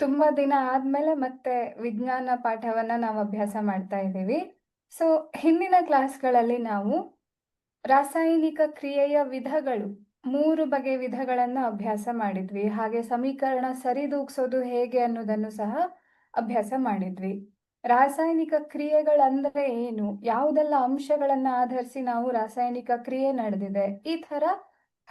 ತುಂಬಾ ದಿನ ಆದ್ಮೇಲೆ ಮತ್ತೆ ವಿಜ್ಞಾನ ಪಾಠವನ್ನ ನಾವು ಅಭ್ಯಾಸ ಮಾಡ್ತಾ ಇದ್ದೀವಿ. ಸೊ ಹಿಂದಿನ ಕ್ಲಾಸ್ಗಳಲ್ಲಿ ನಾವು ರಾಸಾಯನಿಕ ಕ್ರಿಯೆಯ ವಿಧಗಳು, ಮೂರು ಬಗೆಯ ವಿಧಗಳನ್ನ ಅಭ್ಯಾಸ ಮಾಡಿದ್ವಿ. ಹಾಗೆ ಸಮೀಕರಣ ಸರಿದೂಗ್ಸೋದು ಹೇಗೆ ಅನ್ನೋದನ್ನು ಸಹ ಅಭ್ಯಾಸ ಮಾಡಿದ್ವಿ. ರಾಸಾಯನಿಕ ಕ್ರಿಯೆಗಳಂದ್ರೆ ಏನು? ಯಾವುದೆಲ್ಲ ಅಂಶಗಳನ್ನ ಆಧರಿಸಿ ನಾವು ರಾಸಾಯನಿಕ ಕ್ರಿಯೆ ನಡೆದಿದೆ? ಈ ತರ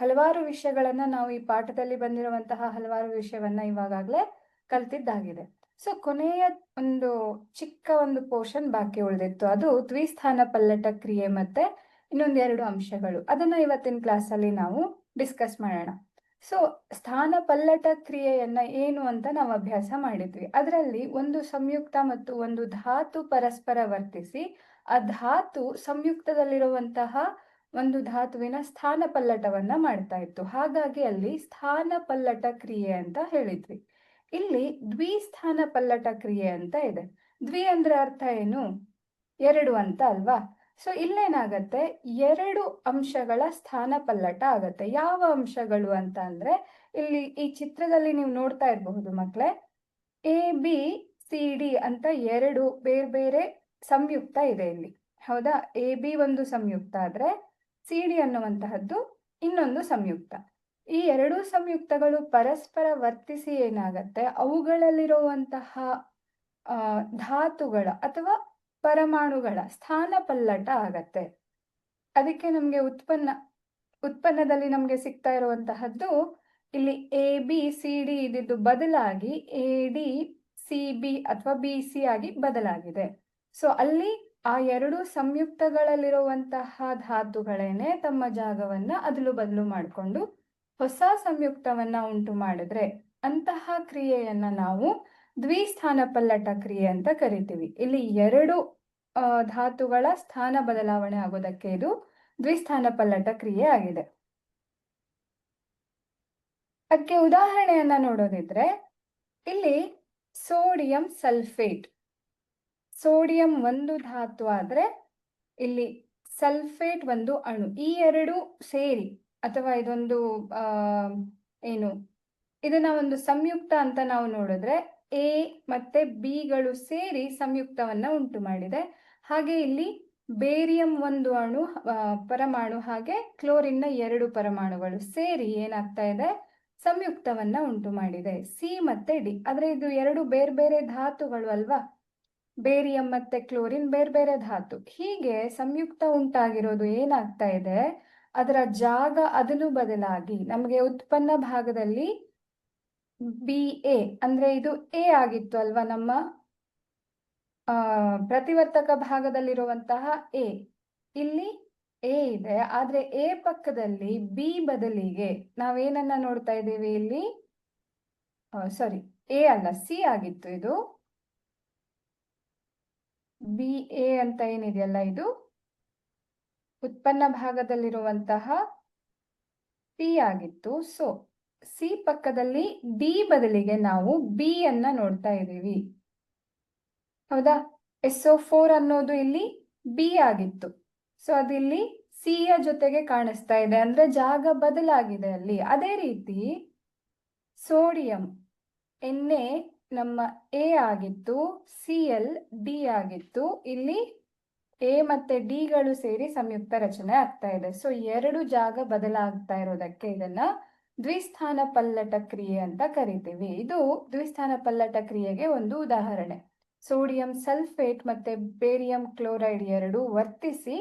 ಹಲವಾರು ವಿಷಯಗಳನ್ನ ನಾವು ಈ ಪಾಠದಲ್ಲಿ ಬಂದಿರುವಂತಹ ಹಲವಾರು ವಿಷಯವನ್ನ ಇವಾಗಲೇ ಕಲ್ತಿದ್ದಾಗಿದೆ. ಸೊ ಕೊನೆಯ ಒಂದು ಚಿಕ್ಕ ಒಂದು ಪೋರ್ಷನ್ ಬಾಕಿ ಉಳಿದಿತ್ತು. ಅದು ದ್ವಿಸ್ಥಾನ ಪಲ್ಲಟ ಕ್ರಿಯೆ ಮತ್ತೆ ಇನ್ನೊಂದೆರಡು ಅಂಶಗಳು. ಅದನ್ನ ಇವತ್ತಿನ ಕ್ಲಾಸ್ ಅಲ್ಲಿ ನಾವು ಡಿಸ್ಕಸ್ ಮಾಡೋಣ. ಸೊ ಸ್ಥಾನ ಪಲ್ಲಟ ಕ್ರಿಯೆಯನ್ನ ಏನು ಅಂತ ನಾವು ಅಭ್ಯಾಸ ಮಾಡಿದ್ವಿ. ಅದರಲ್ಲಿ ಒಂದು ಸಂಯುಕ್ತ ಮತ್ತು ಒಂದು ಧಾತು ಪರಸ್ಪರ ವರ್ತಿಸಿ, ಆ ಧಾತು ಸಂಯುಕ್ತದಲ್ಲಿರುವಂತಹ ಒಂದು ಧಾತುವಿನ ಸ್ಥಾನ ಪಲ್ಲಟವನ್ನ ಮಾಡ್ತಾ ಇತ್ತು. ಹಾಗಾಗಿ ಅಲ್ಲಿ ಸ್ಥಾನ ಪಲ್ಲಟ ಕ್ರಿಯೆ ಅಂತ ಹೇಳಿದ್ವಿ. ಇಲ್ಲಿ ದ್ವಿಸ್ಥಾನ ಪಲ್ಲಟ ಕ್ರಿಯೆ ಅಂತ ಇದೆ. ದ್ವಿ ಅಂದ್ರೆ ಅರ್ಥ ಏನು? ಎರಡು ಅಂತ ಅಲ್ವಾ? ಸೊ ಇಲ್ಲೇನಾಗತ್ತೆ? ಎರಡು ಅಂಶಗಳ ಸ್ಥಾನ ಪಲ್ಲಟ ಆಗತ್ತೆ. ಯಾವ ಅಂಶಗಳು ಅಂತ ಅಂದ್ರೆ, ಇಲ್ಲಿ ಈ ಚಿತ್ರದಲ್ಲಿ ನೀವು ನೋಡ್ತಾ ಇರಬಹುದು ಮಕ್ಕಳೇ ಎ ಬಿ ಸಿ ಡಿ ಅಂತ ಎರಡು ಬೇರೆ ಬೇರೆ ಸಂಯುಕ್ತ ಇದೆ ಇಲ್ಲಿ. ಹೌದಾ? ಎ ಬಿ ಒಂದು ಸಂಯುಕ್ತ ಆದ್ರೆ ಸಿ ಡಿ ಅನ್ನುವಂತಹದ್ದು ಇನ್ನೊಂದು ಸಂಯುಕ್ತ. ಈ ಎರಡು ಸಂಯುಕ್ತಗಳು ಪರಸ್ಪರ ವರ್ತಿಸಿ ಏನಾಗತ್ತೆ? ಅವುಗಳಲ್ಲಿರುವಂತಹ ಧಾತುಗಳ ಅಥವಾ ಪರಮಾಣುಗಳ ಸ್ಥಾನ ಪಲ್ಲಟ ಆಗತ್ತೆ. ಅದಕ್ಕೆ ನಮಗೆ ಉತ್ಪನ್ನ, ಉತ್ಪನ್ನದಲ್ಲಿ ನಮಗೆ ಸಿಗ್ತಾ ಇರುವಂತಹದ್ದು ಇಲ್ಲಿ ಎ ಬಿ ಸಿ ಡಿ ಇದ್ದಿದ್ದು ಬದಲಾಗಿ ಎ ಡಿ ಸಿ ಬಿ ಅಥವಾ ಬಿ ಸಿ ಆಗಿ ಬದಲಾಗಿದೆ. ಸೊ ಅಲ್ಲಿ ಆ ಎರಡು ಸಂಯುಕ್ತಗಳಲ್ಲಿರುವಂತಹ ಧಾತುಗಳೇನೆ ತಮ್ಮ ಜಾಗವನ್ನ ಅದಲು ಬದಲು ಮಾಡಿಕೊಂಡು ಹೊಸ ಸಂಯುಕ್ತವನ್ನ ಉಂಟು ಮಾಡಿದ್ರೆ ಅಂತಹ ಕ್ರಿಯೆಯನ್ನ ನಾವು ದ್ವಿಸ್ಥಾನ ಪಲ್ಲಟ ಕ್ರಿಯೆ ಅಂತ ಕರಿತೀವಿ. ಇಲ್ಲಿ ಎರಡು ಧಾತುಗಳ ಸ್ಥಾನ ಬದಲಾವಣೆ ಆಗೋದಕ್ಕೆ ಇದು ದ್ವಿಸ್ಥಾನ ಪಲ್ಲಟ ಕ್ರಿಯೆ ಆಗಿದೆ. ಅದಕ್ಕೆ ಉದಾಹರಣೆಯನ್ನ ನೋಡೋದಿದ್ರೆ ಇಲ್ಲಿ ಸೋಡಿಯಂ ಸಲ್ಫೇಟ್, ಸೋಡಿಯಂ ಒಂದು ಧಾತು ಆದ್ರೆ ಇಲ್ಲಿ ಸಲ್ಫೇಟ್ ಒಂದು ಅಣು ಈ ಎರಡು ಸೇರಿ ಅಥವಾ ಇದೊಂದು ಏನು, ಇದನ್ನ ಒಂದು ಸಂಯುಕ್ತ ಅಂತ ನಾವು ನೋಡಿದ್ರೆ ಎ ಮತ್ತೆ ಬಿಗಳು ಸೇರಿ ಸಂಯುಕ್ತವನ್ನ ಉಂಟು ಮಾಡಿದೆ. ಹಾಗೆ ಇಲ್ಲಿ ಬೇರಿಯಂ ಒಂದು ಅಣು ಪರಮಾಣು ಹಾಗೆ ಕ್ಲೋರಿನ್ನ ಎರಡು ಪರಮಾಣುಗಳು ಸೇರಿ ಏನಾಗ್ತಾ ಇದೆ, ಸಂಯುಕ್ತವನ್ನ ಉಂಟು ಮಾಡಿದೆ. ಸಿ ಮತ್ತೆ ಡಿ. ಆದ್ರೆ ಇದು ಎರಡು ಬೇರೆ ಬೇರೆ ಧಾತುಗಳು ಅಲ್ವಾ? ಬೇರಿಯಂ ಮತ್ತೆ ಕ್ಲೋರಿನ್ ಬೇರೆ ಬೇರೆ ಧಾತು. ಹೀಗೆ ಸಂಯುಕ್ತ ಉಂಟಾಗಿರೋದು ಏನಾಗ್ತಾ ಇದೆ ಅದರ ಜಾಗ ಅದನ್ನು ಬದಲಾಗಿ ನಮಗೆ ಉತ್ಪನ್ನ ಭಾಗದಲ್ಲಿ ಬಿ ಎ ಅಂದ್ರೆ ಇದು ಎ ಆಗಿತ್ತು ಅಲ್ವಾ ನಮ್ಮ ಪ್ರತಿವರ್ತಕ ಭಾಗದಲ್ಲಿರುವಂತಹ ಎ ಇಲ್ಲಿ ಎ ಇದೆ, ಆದ್ರೆ ಎ ಪಕ್ಕದಲ್ಲಿ ಬಿ ಬದಲಿಗೆ ನಾವೇನನ್ನ ನೋಡ್ತಾ ಇದ್ದೀವಿ ಇಲ್ಲಿ? ಸಾರಿ ಎ ಅಲ್ಲ ಸಿ ಆಗಿತ್ತು ಇದು. ಬಿ ಎ ಅಂತ ಏನಿದೆಯಲ್ಲ ಇದು? ಉತ್ಪನ್ನ ಭಾಗದಲ್ಲಿರುವಂತಹ ಪಿ ಆಗಿತ್ತು. ಸೊ ಸಿ ಪಕ್ಕದಲ್ಲಿ ಡಿ ಬದಲಿಗೆ ನಾವು ಬಿ ಅನ್ನ ನೋಡ್ತಾ ಇದ್ದೀವಿ. ಹೌದಾ? ಎಸ್ ಒ ಫೋರ್ ಅನ್ನೋದು ಇಲ್ಲಿ ಬಿ ಆಗಿತ್ತು. ಸೊ ಅದಿಲ್ಲಿ ಸಿ ಯ ಜೊತೆಗೆ ಕಾಣಿಸ್ತಾ ಇದೆ. ಅಂದ್ರೆ ಜಾಗ ಬದಲಾಗಿದೆ ಅಲ್ಲಿ. ಅದೇ ರೀತಿ ಸೋಡಿಯಂ ಎಣ್ಣೆ ನಮ್ಮ ಎ ಆಗಿತ್ತು. ಸಿ ಎಲ್ ಡಿ ಆಗಿತ್ತು. ಇಲ್ಲಿ ಎ ಮತ್ತೆ ಡಿಗಳು ಸೇರಿ ಸಂಯುಕ್ತ ರಚನೆ ಆಗ್ತಾ ಇದೆ. ಸೊ ಎರಡು ಜಾಗ ಬದಲಾಗ್ತಾ ಇರೋದಕ್ಕೆ ಇದನ್ನ ದ್ವಿಸ್ಥಾನ ಪಲ್ಲಟ ಕ್ರಿಯೆ ಅಂತ ಕರಿತೀವಿ. ಇದು ದ್ವಿಸ್ಥಾನ ಪಲ್ಲಟ ಕ್ರಿಯೆಗೆ ಒಂದು ಉದಾಹರಣೆ. ಸೋಡಿಯಂ ಸಲ್ಫೇಟ್ ಮತ್ತೆ ಬೇರಿಯಂ ಕ್ಲೋರೈಡ್ ಎರಡು ವರ್ತಿಸಿ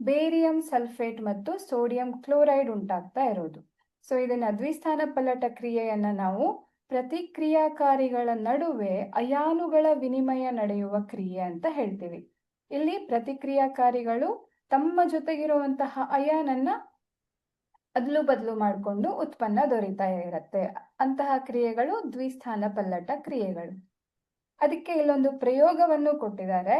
ಬೇರಿಯಂ ಸಲ್ಫೇಟ್ ಮತ್ತು ಸೋಡಿಯಂ ಕ್ಲೋರೈಡ್ ಉಂಟಾಗ್ತಾ ಇರೋದು. ಸೊ ಇದನ್ನ ದ್ವಿಸ್ಥಾನ ಪಲ್ಲಟ ಕ್ರಿಯೆಯನ್ನ ನಾವು ಪ್ರತಿಕ್ರಿಯಾಕಾರಿಗಳ ನಡುವೆ ಅಯಾನುಗಳ ವಿನಿಮಯ ನಡೆಯುವ ಕ್ರಿಯೆ ಅಂತ ಹೇಳ್ತೀವಿ. ಇಲ್ಲಿ ಪ್ರತಿಕ್ರಿಯಾಕಾರಿಗಳು ತಮ್ಮ ಜೊತೆಗಿರುವಂತಹ ಅಯಾನನ್ನ ಅದಲು ಬದಲು ಮಾಡಿಕೊಂಡು ಉತ್ಪನ್ನ ದೊರೀತಾ ಇರುತ್ತೆ. ಅಂತಹ ಕ್ರಿಯೆಗಳು ದ್ವಿಸ್ಥಾನ ಪಲ್ಲಟ ಕ್ರಿಯೆಗಳು. ಅದಕ್ಕೆ ಇಲ್ಲೊಂದು ಪ್ರಯೋಗವನ್ನು ಕೊಟ್ಟಿದ್ದಾರೆ.